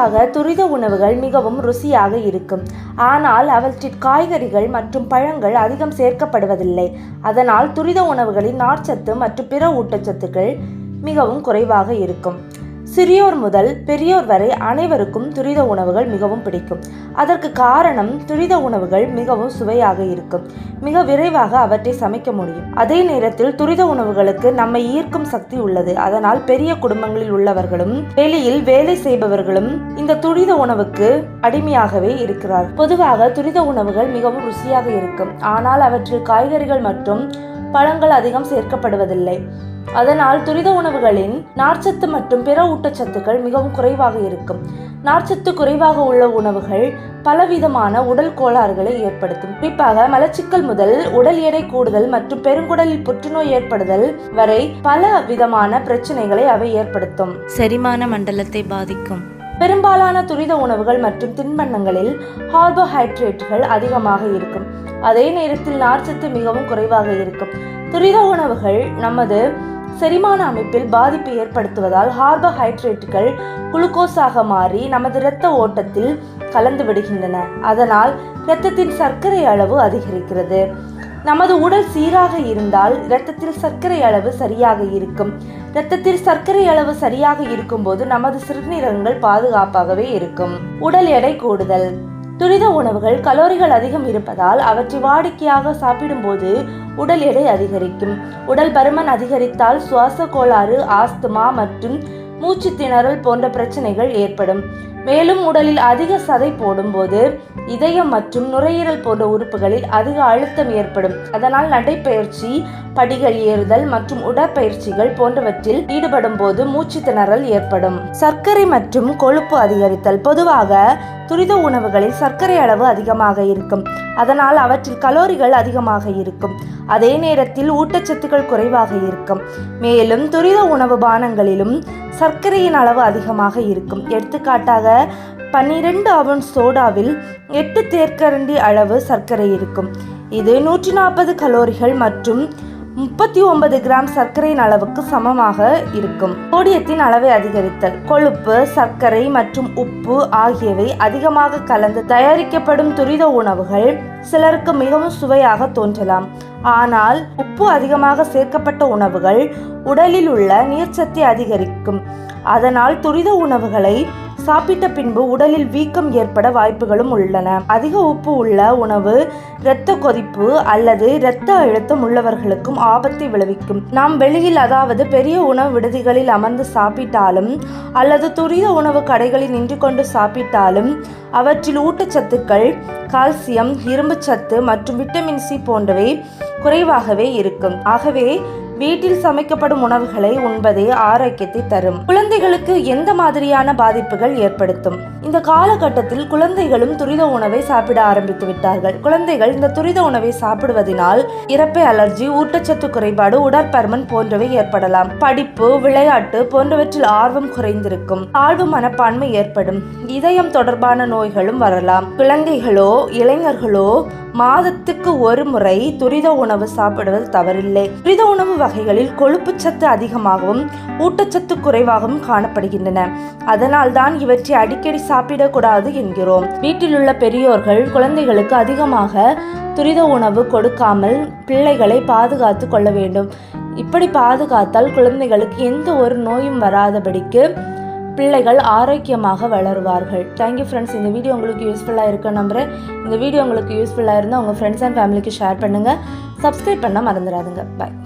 ஆக துரித உணவுகள் மிகவும் ருசியாக இருக்கும். ஆனால் அவற்றில் காய்கறிகள் மற்றும் பழங்கள் அதிகம் சேர்க்கப்படுவதில்லை. அதனால் துரித உணவுகளின் நார்ச்சத்து மற்றும் பிற ஊட்டச்சத்துக்கள் மிகவும் குறைவாக இருக்கும். சிறியோர் முதல் பெரியோர் வரை அனைவருக்கும் துரித உணவுகள் மிகவும் பிடிக்கும். அதற்கு காரணம் துரித உணவுகள் மிகவும் சுவையாக இருக்கும். மிக விரைவாக அவற்றை சமைக்க முடியும். அதே நேரத்தில் துரித உணவுகளுக்கு நம்மை ஈர்க்கும் சக்தி உள்ளது. அதனால் பெரிய குடும்பங்களில் உள்ளவர்களும் வெளியில் வேலை செய்பவர்களும் இந்த துரித உணவுக்கு அடிமையாகவே இருக்கிறார் பொதுவாக துரித உணவுகள் மிகவும் ருசியாக இருக்கும். ஆனால் அவற்றில் காய்கறிகள் மற்றும் பழங்கள் அதிகம் சேர்க்கப்படுவதில்லை. அதனால் துரித உணவுகளின் நார்ச்சத்து மற்றும் பிற ஊட்டச்சத்துக்கள் மிகவும் குறைவாக இருக்கும். நார்ச்சத்து குறைவாக உள்ள உணவுகள் பலவிதமான உடல் கோளாறுகளை ஏற்படுத்தும். குறிப்பாக மலச்சிக்கல் முதல் உடல் எடை கூடுதல் மற்றும் பெருங்குடலில் புற்றுநோய் ஏற்படுதல் வரை பல விதமான பிரச்சனைகளை அவை ஏற்படுத்தும். செரிமான மண்டலத்தை பாதிக்கும். பெரும்பாலான துரித உணவுகள் மற்றும் தின்பண்ணங்களில் கார்போஹைட்ரேட்டுகள் அதிகமாக இருக்கும். அதே நேரத்தில் நார்ச்சத்து மிகவும் குறைவாக இருக்கும். துரித உணவுகள் நமது செரிமான அமைப்பில் பாதிப்பு ஏற்படுத்துவதால் கார்போஹைட்ரேட்டுகள் குளுக்கோஸாக மாறி நமது இரத்த ஓட்டத்தில் கலந்து விடுகின்றன. அதனால் இரத்தத்தின் சர்க்கரை அளவு அதிகரிக்கிறது. நமது உடல் சீராக இருந்தால் இரத்தத்தில் சர்க்கரை அளவு சரியாக இருக்கும். இரத்தத்தில் சர்க்கரை அளவு சரியாக இருக்கும்போது நமது சிறுநீரகங்கள் பாதுகாப்பாகவே இருக்கும். உடல் எடை கூடுதல். துரித உணவுகள் கலோரிகள் அதிகம் இருப்பதால் அவற்றை வாடிக்கையாக சாப்பிடும்போது உடல் எடை அதிகரிக்கும். உடல் பருமன் அதிகரித்தால் சுவாச கோளாறு ஆஸ்துமா மற்றும் மூச்சு திணறல் போன்ற பிரச்சனைகள் ஏற்படும். மேலும் உடலில் அதிக சதை போடும்போது இதயம் மற்றும் நுரையீரல் போன்ற உறுப்புகளில் அதிக அழுத்தம் ஏற்படும். அதனால் நடைப்பயிற்சி படிகள் ஏறுதல் மற்றும் உடற்பயிற்சிகள் போன்றவற்றில் ஈடுபடும் போது மூச்சு திணறல் ஏற்படும். சர்க்கரை மற்றும் கொழுப்பு அதிகரித்தல். பொதுவாக துரித உணவுகளில் சர்க்கரை அளவு அதிகமாக இருக்கும். அதனால் அவற்றில் கலோரிகள் அதிகமாக இருக்கும். அதே நேரத்தில் ஊட்டச்சத்துக்கள் குறைவாக இருக்கும். மேலும் துரித உணவு பானங்களிலும் சர்க்கரையின் அளவு அதிகமாக இருக்கும். எடுத்துக்காட்டாக பன்னிரண்டு அவன் சோடாவில் எட்டு தேர்க்கரண்டி அளவு சர்க்கரை இருக்கும். இது நூற்றி நாற்பது கலோரிகள் மற்றும் முப்பத்தி ஒன்பது கிராம் சர்க்கரையின் அளவுக்கு சமமாக இருக்கும். சோடியத்தின் அளவை அதிகரித்தல் கொழுப்பு சர்க்கரை மற்றும் உப்பு ஆகியவை அதிகமாக கலந்து தயாரிக்கப்படும் துரித உணவுகள் சிலருக்கு மிகவும் சுவையாக தோன்றலாம். ஆனால் உப்பு அதிகமாக சேர்க்கப்பட்ட உணவுகள் உடலில் உள்ள நீர்ச்சத்தை அதிகரிக்கும். அதனால் துரித உணவுகளை சாப்பிட்ட பின்பு உடலில் வீக்கம் ஏற்பட வாய்ப்புகளும் உள்ளன. அதிக உப்பு உள்ள உணவு இரத்த கொதிப்பு அல்லது இரத்த அழுத்தம் உள்ளவர்களுக்கும் ஆபத்தை விளைவிக்கும். நாம் வெளியில் அதாவது பெரிய உணவு விடுதிகளில் அமர்ந்து சாப்பிட்டாலும் அல்லது துரித உணவு கடைகளில் நின்று கொண்டு சாப்பிட்டாலும் அவற்றில் ஊட்டச்சத்துக்கள் கால்சியம் இரும்புச்சத்து மற்றும் விட்டமின் சி போன்றவை குறைவாகவே இருக்கும். ஆகவே வீட்டில் சமைக்கப்படும் உணவுகளை உண்பதே ஆரோக்கியத்தை தரும். குழந்தைகளுக்கு எந்த மாதிரியான பாதிப்புகள் ஏற்படுத்தும்? இந்த காலகட்டத்தில் குழந்தைகளும் துரித உணவை சாப்பிட ஆரம்பித்து விட்டார்கள். குழந்தைகள் இந்த துரித உணவை சாப்பிடுவதனால் இறப்பை அலர்ஜி ஊட்டச்சத்து குறைபாடு உடற்பருமன் போன்றவை ஏற்படலாம். படிப்பு விளையாட்டு போன்றவற்றில் ஆர்வம் குறைந்திருக்கும். தாழ்வு மனப்பான்மை ஏற்படும். இதயம் தொடர்பான நோய்களும் வரலாம். குழந்தைகளோ இளைஞர்களோ மாதத்துக்கு ஒரு முறை துரித உணவு சாப்பிடுவது தவறில்லை. துரித உணவு வகைகளில் கொழுப்புச்சத்து அதிகமாகவும் ஊட்டச்சத்து குறைவாகவும் காணப்படுகின்றன. அதனால்தான் இவற்றை அடிக்கடி சாப்பிடக்கூடாது என்கிறோம். வீட்டில் உள்ள பெரியோர்கள் குழந்தைகளுக்கு அதிகமாக துரித உணவு கொடுக்காமல் பிள்ளைகளை பாதுகாத்து கொள்ள வேண்டும். இப்படி பாதுகாத்தால் குழந்தைகளுக்கு எந்த ஒரு நோயும் வராதபடிக்கு பிள்ளைகள் ஆரோக்கியமாக வளருவார்கள். தேங்க்யூ ஃப்ரெண்ட்ஸ் இந்த வீடியோ உங்களுக்கு யூஸ்ஃபுல்லாக இருக்குன்னு நம்புகிறேன் இந்த வீடியோ உங்களுக்கு யூஸ்ஃபுல்லாக இருந்தால் உங்கள் ஃப்ரெண்ட்ஸ் அண்ட் ஃபேமிலிக்கு ஷேர் பண்ணுங்கள் சப்ஸ்கிரைப் பண்ண மறந்துடாதுங்க. பாய்